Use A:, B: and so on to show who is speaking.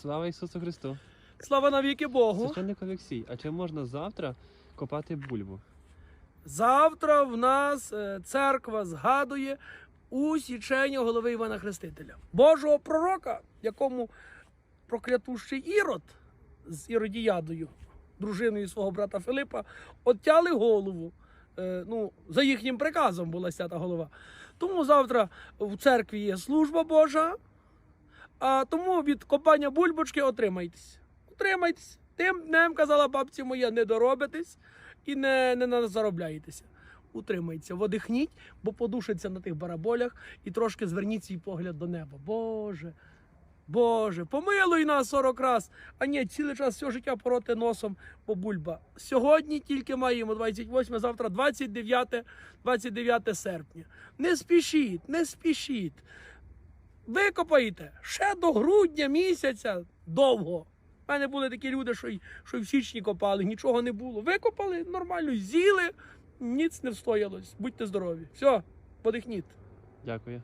A: Слава Ісусу Христу!
B: Слава навіки Богу.
A: Священник Олексій, а чи можна завтра копати бульбу?
B: Завтра в нас е, церква згадує усічення голови Івана Хрестителя, Божого пророка, якому проклятущий Ірод з Іродіядою, дружиною свого брата Филипа, оттяли голову. Е, Ну, за їхнім приказом була ся голова. Тому завтра в церкві є служба Божа, а тому від копання бульбочки отримайтесь. Утримайтесь. Тим днем, казала бабці моя, не доробитесь і не, не, не заробляєтеся. Утримайтеся, водихніть, бо подушиться на тих бараболях і трошки зверніть свій погляд до неба. Боже, Боже, помилуй нас 40 раз. А ні, цілий час все життя пороти носом, бо бульба. Сьогодні тільки маємо 28, завтра 29, 29 серпня. Не спішіть, не спішіть. Викопаєте ще до грудня місяця довго. У мене були такі люди, що й, що й в січні копали, нічого не було. Викопали нормально, з'їли, ніц не встоялось. Будьте здорові. Все, подихніть.
A: Дякую.